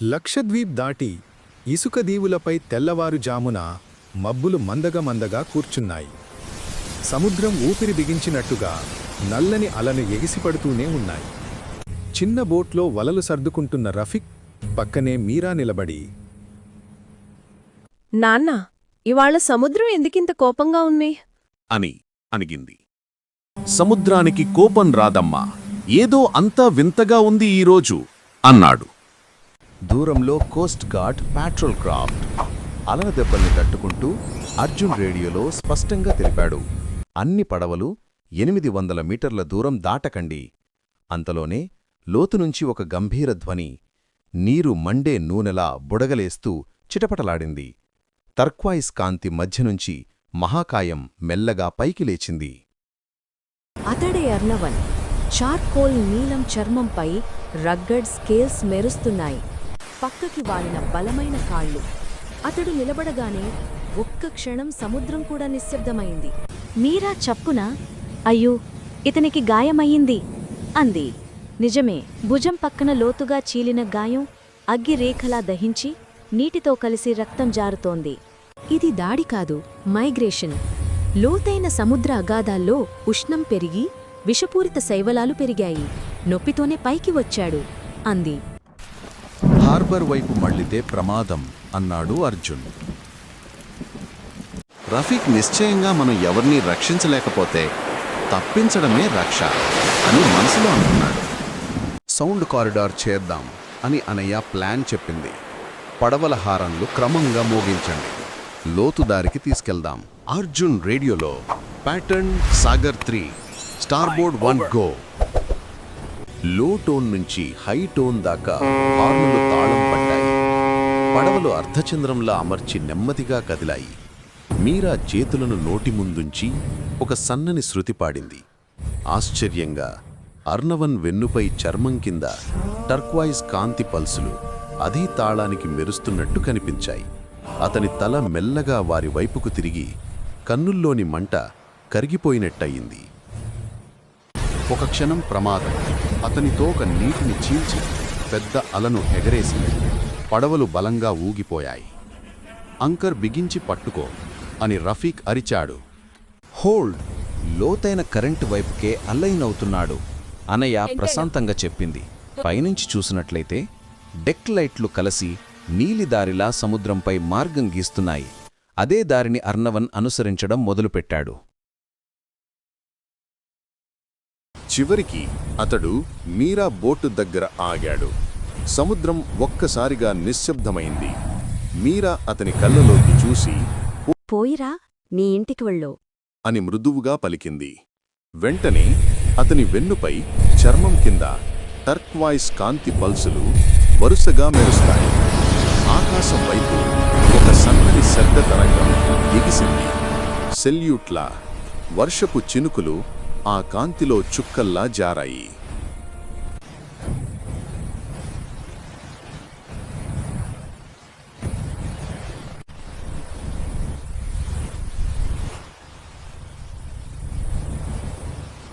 లక్షద్వీప్ దాటి ఇసుక దీవులపై తెల్లవారుజామున మబ్బులు మందగ మందగా కూర్చున్నాయి. సముద్రం ఊపిరి బిగించినట్టుగా నల్లని అలలు ఎగిసిపడుతూనే ఉన్నాయి. చిన్న బోట్లో వలలు సర్దుకుంటున్న రఫిక్ పక్కనే మీరా నిలబడి నాన్న ఇవాళ సముద్రం ఎందుకింత కోపంగా ఉంది? అని అనిగింది. సముద్రానికి కోపం రాదమ్మా ఏదో అంతా వింతగా ఉంది ఈరోజు అన్నాడు. దూరంలో కోస్ట్ గార్డ్ పాట్రోల్ క్రాఫ్ట్. అలల దెబ్బల్ని తట్టుకుంటూ అర్జున్ రేడియోలో స్పష్టంగా తెలిపాడు. అన్ని పడవలు ఎనిమిది వందల మీటర్ల దూరం దాటకండి. అంతలోనే లోతునుంచి ఒక గంభీర ధ్వని నీరు మండే నూనెలా బుడగలేస్తూ చిటపటలాడింది. తర్క్వాయిస్ కాంతి మధ్యనుంచి మహాకాయం మెల్లగా పైకి లేచింది. అతడే అర్ణవన్. చార్కోల్ నీలం చర్మంపై రగ్గడ్ స్కేల్స్ మెరుస్తున్నాయి. పక్కకి వాలిన బలమైన కాళ్ళు. అతడు నిలబడగానే ఒక్క క్షణం సముద్రం కూడా నిశ్శబ్దమైంది. మీరా చప్పున? అయ్యో ఇతనికి గాయమయ్యింది అంది. నిజమే భుజం పక్కన లోతుగా చీలిన గాయం అగ్గి రేఖలా దహించి నీటితో కలిసి రక్తం జారుతోంది. ఇది దాడి కాదు మైగ్రేషన్. లోతైన సముద్ర అగాధాల్లో ఉష్ణం పెరిగి విషపూరిత శైవలాలు పెరిగాయి. నొప్పితోనే పైకి వచ్చాడు అంది. హార్బర్ వైపు మళ్ళితే ప్రమాదం అన్నాడు అర్జున్. రఫీక్ నిశ్చయంగా మనం ఎవరినీ రక్షించలేకపోతే తప్పించడమే రక్ష అని మనసులో అనుకున్నాడు. సౌండ్ కారిడార్ చేద్దాం అని అనయ్య ప్లాన్ చెప్పింది. పడవల హారన్లు క్రమంగా మోగించండి. లోతు దారికి తీసుకెళ్దాం. అర్జున్ రేడియోలో pattern Sagar three starboard one go. Low tone నుంచి హై టోన్ దాకా హార్నులు తాళం పడ్డాయి పడవలు అర్ధచంద్రంలా అమర్చి నెమ్మదిగా కదిలాయి. మీరా చేతులను నోటి ముందుంచి ఒక సన్నని శృతి పాడింది. ఆశ్చర్యంగా అర్ణవన్ వెన్నుపై చర్మం కింద టర్క్వాయిస్ కాంతి పల్సులు అదే తాళానికి మెరుస్తున్నట్టు కనిపించాయి. అతని తల మెల్లగా వారి వైపుకు తిరిగి కన్నుల్లోని మంట కరిగిపోయినట్టయింది. ఒక క్షణం ప్రమాదం. అతని తోక నీటిని చీల్చి పెద్ద అలను ఎగరేసింది. పడవలు బలంగా ఊగిపోయాయి. అంకర్ బిగించి పట్టుకో అని రఫీక్ అరిచాడు. హోల్డ్! లోతైన కరెంటు వైపుకే అల్లైన్ అవుతున్నాడు అనయ్య ప్రశాంతంగా చెప్పింది. పైనుంచి చూసినట్లయితే డెక్ లైట్లు కలిసి నీలిదారిలా సముద్రంపై మార్గం గీస్తున్నాయి. అదే దారిని అర్ణవన్ అనుసరించడం మొదలుపెట్టాడు. చివరికి అతడు మీరా బోటు దగ్గర ఆగాడు. సముద్రం ఒక్కసారిగా నిశ్శబ్దమైంది. మీరా అతని కళ్ళలోకి చూసి పోయిరా నీ ఇంటికి వెళ్ళో. అని మృదువుగా పలికింది. వెంటనే అతని వెన్నుపై చర్మం కింద టర్క్వాయిస్ కాంతి పల్సులు వరుసగా మెరుస్తాయి. ఆకాశం వైపు ఒక సన్నని శబ్ద తరంగం ఎగిసింది. సెల్యూట్లా వర్షపు చినుకులు ఆ కాంతిలో చుక్కల్లా జారాయి.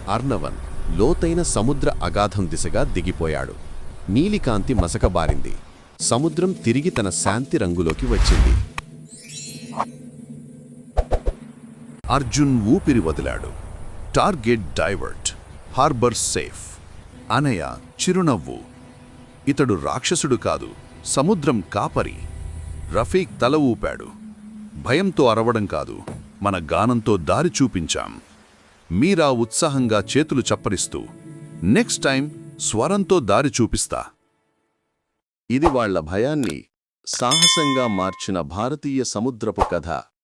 అర్ణవన్ లోతైన సముద్ర అగాధం దిశగా దిగిపోయాడు. నీలికాంతి మసకబారింది సముద్రం తిరిగి తన శాంతి రంగులోకి వచ్చింది. అర్జున్ ఊపిరి వదిలాడు. Target divert harbour safe. Anaya చిరునవ్వు. ఇతడు రాక్షసుడు కాదు సముద్రం కాపరి. రఫీక్ తల ఊపాడు. భయంతో అరవడం కాదు మన గానంతో దారి చూపించాం. మీరా ఉత్సాహంగా చేతులు చప్పరిస్తూ నెక్స్ట్ టైం స్వరంతో దారి చూపిస్తా. ఇది వాళ్ళ భయాన్ని సాహసంగా మార్చిన భారతీయ సముద్రపు కథ.